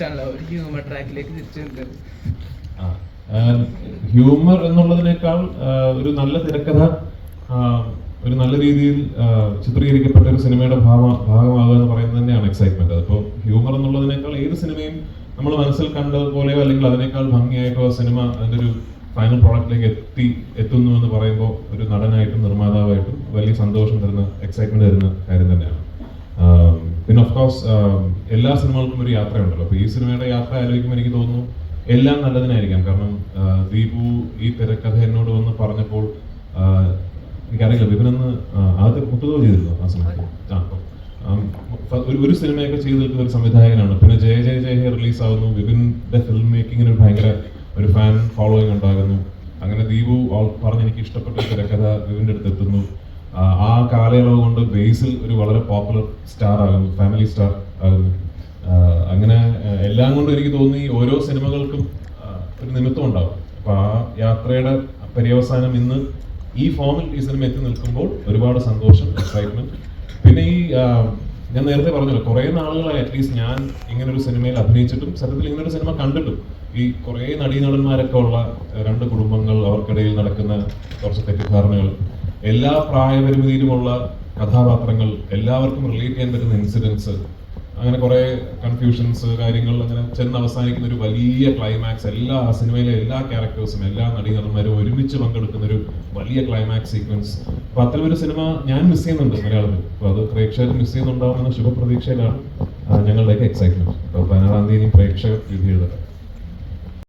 Humour ട്രാക്കിലേക്ക് തിരിച്ചു humour എന്നുള്ളതിനേക്കാൾ ഒരു നല്ല തിരക്കഥ ഒരു നല്ല രീതിയിൽ ചിത്രീകരിക്കപ്പെട്ട ഒരു സിനിമയുടെ ഭാഗ ഭാഗമാകുക എന്ന് പറയുന്നത് തന്നെയാണ് എക്സൈറ്റ്മെന്റ് അതിപ്പോൾ ഹ്യൂമർ എന്നുള്ളതിനേക്കാൾ ഏത് സിനിമയും നമ്മൾ മനസ്സിൽ കണ്ടതുപോലെയോ അല്ലെങ്കിൽ അതിനേക്കാൾ ഭംഗിയായിട്ടോ സിനിമ അതിന്റെ ഒരു ഫൈനൽ പ്രോഡക്റ്റിലേക്ക് എത്തി എത്തുന്നു എന്ന് പറയുമ്പോൾ ഒരു നടനായിട്ടും നിർമ്മാതാവായിട്ടും വലിയ സന്തോഷം തരുന്ന എക്സൈറ്റ്മെന്റ് തരുന്ന കാര്യം തന്നെയാണ്. പിന്നെ ഓഫ് കോഴ്സ് എല്ലാ സിനിമകൾക്കും ഒരു യാത്രയുണ്ടല്ലോ. അപ്പോൾ ഈ സിനിമയുടെ യാത്ര ആലോചിക്കുമ്പോൾ എനിക്ക് തോന്നുന്നു എല്ലാം നല്ലതിനായിരിക്കാം. കാരണം ദീപു ഈ തിരക്കഥ എന്നോട് വന്ന് പറഞ്ഞപ്പോൾ എനിക്കറിയില്ല വിപിനെന്ന് ആദ്യം മുത്തുതോ ചെയ്തിരുന്നു ആ സമയത്ത് ഒരു ഒരു സിനിമയൊക്കെ ചെയ്തു നിൽക്കുന്ന ഒരു സംവിധായകനാണ്. പിന്നെ ജയ ജയ ജയ റിലീസ് ആവുന്നു വിപിന്റെ ഫിലിം മേക്കിങ്ങിന് ഒരു ഭയങ്കര ഒരു ഫാൻ ഫോളോയിങ് ഉണ്ടാകുന്നു. അങ്ങനെ ദീപു പറഞ്ഞ് എനിക്ക് ഇഷ്ടപ്പെട്ട തിരക്കഥ വിപിന്റെ അടുത്ത് എത്തുന്നു. കാലയളവ് കൊണ്ട് ബേസിൽ ഒരു വളരെ പോപ്പുലർ സ്റ്റാർ ആകുന്നു ഫാമിലി സ്റ്റാർ ആകുന്നു. അങ്ങനെ എല്ലാം കൊണ്ടും എനിക്ക് തോന്നി ഓരോ സിനിമകൾക്കും ഒരു നിമിത്തം ഉണ്ടാവും. അപ്പൊ ആ യാത്രയുടെ പര്യവസാനം ഇന്ന് ഈ ഫോമിൽ ഈ സിനിമ എത്തി നിൽക്കുമ്പോൾ ഒരുപാട് സന്തോഷം എക്സൈറ്റ്മെന്റ് പിന്നെ ഈ ഞാൻ നേരത്തെ പറഞ്ഞല്ലോ കുറേ നാളുകളായി അറ്റ്ലീസ്റ്റ് ഞാൻ ഇങ്ങനെ ഒരു സിനിമയിൽ അഭിനയിച്ചിട്ടും സത്യത്തിൽ ഇങ്ങനെ ഒരു സിനിമ കണ്ടിട്ടും. ഈ കുറേ നടീനടന്മാരൊക്കെ ഉള്ള രണ്ട് കുടുംബങ്ങൾ അവർക്കിടയിൽ നടക്കുന്ന കുറച്ച് തെറ്റിദ്ധാരണകൾ. എല്ലാ പ്രായപരിമിതിയിലുമുള്ള കഥാപാത്രങ്ങൾ എല്ലാവർക്കും റിലേറ്റ് ചെയ്യാൻ പറ്റുന്ന ഇൻസിഡൻസ് അങ്ങനെ കുറെ കൺഫ്യൂഷൻസ് കാര്യങ്ങൾ അങ്ങനെ ചെന്ന് അവസാനിക്കുന്ന ഒരു വലിയ ക്ലൈമാക്സ് എല്ലാ സിനിമയിലെ എല്ലാ ക്യാരക്ടേഴ്സും എല്ലാ നടീനടന്മാരും ഒരുമിച്ച് പങ്കെടുക്കുന്ന ഒരു വലിയ ക്ലൈമാക്സ് സീക്വൻസ് അപ്പൊ അത്തരം ഒരു സിനിമ ഞാൻ മിസ് ചെയ്യുന്നുണ്ട് മലയാളത്തിൽ. അപ്പൊ അത് പ്രേക്ഷകർ മിസ് ചെയ്യുന്നുണ്ടാവുമെന്ന ശുഭപ്രതീക്ഷയിലാണ് ഞങ്ങളുടെ ഞങ്ങളുടെയൊക്കെ എക്സൈറ്റ്മെന്റ് അപ്പൊ പതിനാറാം തീയതി പ്രേക്ഷകർ വിധി